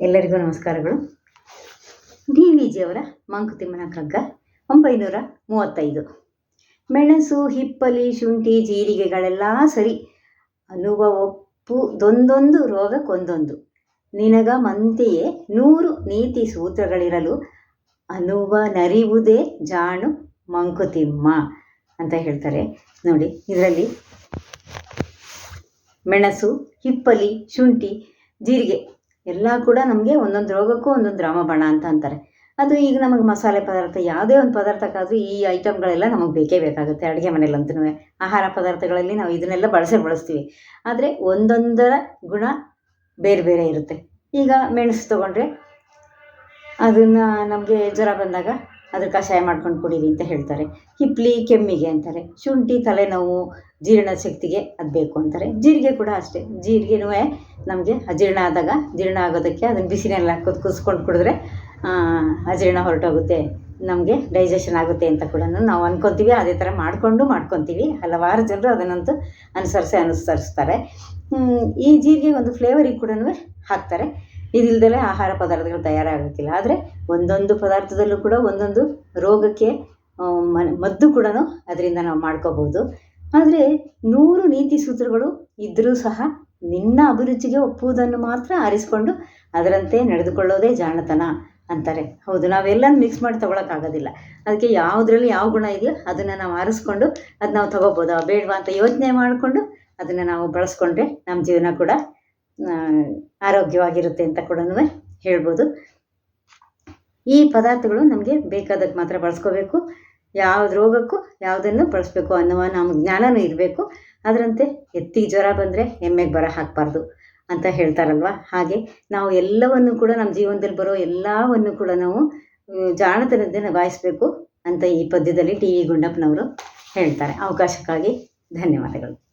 ಎಲ್ಲರಿಗೂ ನಮಸ್ಕಾರಗಳು. D V ಜಿಯವರ ಮಂಕುತಿಮ್ಮನ ಕಗ್ಗ ಒಂಬೈನೂರ ಮೂವತ್ತೈದು. ಮೆಣಸು, ಹಿಪ್ಪಲಿ, ಶುಂಠಿ, ಜೀರಿಗೆಗಳೆಲ್ಲ ಸರಿ. ಅನ್ನುವ ರೋಗ ರೋಗಕ್ಕೊಂದೊಂದು. ನಿನಗ ಮಂತೆಯೇ ನೂರು ನೀತಿ ಸೂತ್ರಗಳಿರಲು ಅನುವ ನರಿವುದೇ ಜಾಣು ಮಂಕುತಿಮ್ಮ ಅಂತ ಹೇಳ್ತಾರೆ. ನೋಡಿ, ಇದರಲ್ಲಿ ಮೆಣಸು, ಹಿಪ್ಪಲಿ, ಶುಂಠಿ, ಜೀರಿಗೆ ಎಲ್ಲ ಕೂಡ ನಮಗೆ ಒಂದೊಂದು ರೋಗಕ್ಕೂ ಒಂದೊಂದು ರಾಮಬಾಣ ಅಂತ ಅಂತಾರೆ. ಅದು ಈಗ ನಮಗೆ ಮಸಾಲೆ ಪದಾರ್ಥ, ಯಾವುದೇ ಒಂದು ಪದಾರ್ಥಕ್ಕಾದರೂ ಈ ಐಟಮ್ಗಳೆಲ್ಲ ನಮಗೆ ಬೇಕೇ ಬೇಕಾಗುತ್ತೆ ಅಡುಗೆ ಮನೇಲಂತೂ ಆಹಾರ ಪದಾರ್ಥಗಳಲ್ಲಿ ನಾವು ಇದನ್ನೆಲ್ಲ ಬಳಸೇ ಬಳಸ್ತೀವಿ. ಆದರೆ ಒಂದೊಂದರ ಗುಣ ಬೇರೆ ಬೇರೆ ಇರುತ್ತೆ. ಈಗ ಮೆಣಸು ತೊಗೊಂಡ್ರೆ ಅದನ್ನು ನಮಗೆ ಜ್ವರ ಬಂದಾಗ ಅದ್ರ ಕಷಾಯ ಮಾಡ್ಕೊಂಡು ಕುಡೀರಿ ಅಂತ ಹೇಳ್ತಾರೆ. ಹಿಪ್ಲಿ ಕೆಮ್ಮಿಗೆ ಅಂತಾರೆ. ಶುಂಠಿ, ತಲೆನೋವು, ಜೀರ್ಣ ಶಕ್ತಿಗೆ ಅದು ಬೇಕು ಅಂತಾರೆ. ಜೀರಿಗೆ ಕೂಡ ಅಷ್ಟೇ. ಜೀರಿಗೆನೂ ನಮಗೆ ಅಜೀರ್ಣ ಆದಾಗ, ಜೀರ್ಣ ಆಗೋದಕ್ಕೆ ಅದನ್ನು ಬಿಸಿನಲ್ಲಿ ಹಾಕೋದು ಕುದಿಸ್ಕೊಂಡು ಕುಡಿದ್ರೆ ಅಜೀರ್ಣ ಹೊರಟೋಗುತ್ತೆ. ನಮಗೆ ಡೈಜೆಷನ್ ಆಗುತ್ತೆ ಅಂತ ಕೂಡ ನಾವು ಅನ್ಕೊತೀವಿ. ಅದೇ ಥರ ಮಾಡಿಕೊಂಡು ಮಾಡ್ಕೊತೀವಿ. ಹಲವಾರು ಜನರು ಅದನ್ನಂತೂ ಅನುಸರಿಸಿ ಅನುಸರಿಸ್ತಾರೆ. ಈ ಜೀರಿಗೆ ಒಂದು ಫ್ಲೇವರಿಗೆ ಕೂಡ ಹಾಕ್ತಾರೆ. ಇದಿಲ್ದಲೇ ಆಹಾರ ಪದಾರ್ಥಗಳು ತಯಾರಾಗೋಕ್ಕಿಲ್ಲ. ಆದರೆ ಒಂದೊಂದು ಪದಾರ್ಥದಲ್ಲೂ ಕೂಡ ಒಂದೊಂದು ರೋಗಕ್ಕೆ ಮದ್ದು ಕೂಡ ಅದರಿಂದ ನಾವು ಮಾಡ್ಕೋಬೋದು ಆದರೆ ನೂರು ನೀತಿ ಸೂತ್ರಗಳು ಇದ್ದರೂ ಸಹ ನಿನ್ನ ಅಭಿರುಚಿಗೆ ಒಪ್ಪುವುದನ್ನು ಮಾತ್ರ ಆರಿಸಿಕೊಂಡು ಅದರಂತೆ ನಡೆದುಕೊಳ್ಳೋದೇ ಜಾಣತನ ಅಂತಾರೆ. ಹೌದು, ನಾವೆಲ್ಲನೂ ಮಿಕ್ಸ್ ಮಾಡಿ ತೊಗೊಳಕ್ಕಾಗೋದಿಲ್ಲ. ಅದಕ್ಕೆ ಯಾವುದರಲ್ಲಿ ಯಾವ ಗುಣ ಇದೆಯೋ ಅದನ್ನು ನಾವು ಆರಿಸ್ಕೊಂಡು ಅದು ನಾವು ತೊಗೋಬೋದು ಬೇಡವಾ ಅಂತ ಯೋಚನೆ ಮಾಡಿಕೊಂಡು ಅದನ್ನು ನಾವು ಬಳಸ್ಕೊಂಡ್ರೆ ನಮ್ಮ ಜೀವನ ಕೂಡ ಆರೋಗ್ಯವಾಗಿರುತ್ತೆ ಅಂತ ಕೂಡ ಹೇಳ್ಬೋದು. ಈ ಪದಾರ್ಥಗಳು ನಮಗೆ ಬೇಕಾದಕ್ಕೆ ಮಾತ್ರ ಬಳಸ್ಕೋಬೇಕು. ಯಾವ ರೋಗಕ್ಕೂ ಯಾವುದನ್ನು ಬಳಸಬೇಕು ಅನ್ನುವ ನಮ್ಮ ಜ್ಞಾನವೂ ಇರಬೇಕು. ಅದರಂತೆ ಎತ್ತಿಗೆ ಜ್ವರ ಬಂದರೆ ಎಮ್ಮೆಗೆ ಬರ ಹಾಕಬಾರ್ದು ಅಂತ ಹೇಳ್ತಾರಲ್ವ? ಹಾಗೆ ನಾವು ಎಲ್ಲವನ್ನು ಕೂಡ ನಮ್ಮ ಜೀವನದಲ್ಲಿ ಬರೋ ಎಲ್ಲವನ್ನು ಕೂಡ ನಾವು ಜಾಣತನದಿಂದ ನಿಭಾಯಿಸಬೇಕು ಅಂತ ಈ ಪದ್ಯದಲ್ಲಿ ಟಿ ವಿ ಗುಂಡಪ್ಪನವರು ಹೇಳ್ತಾರೆ. ಅವಕಾಶಕ್ಕಾಗಿ ಧನ್ಯವಾದಗಳು.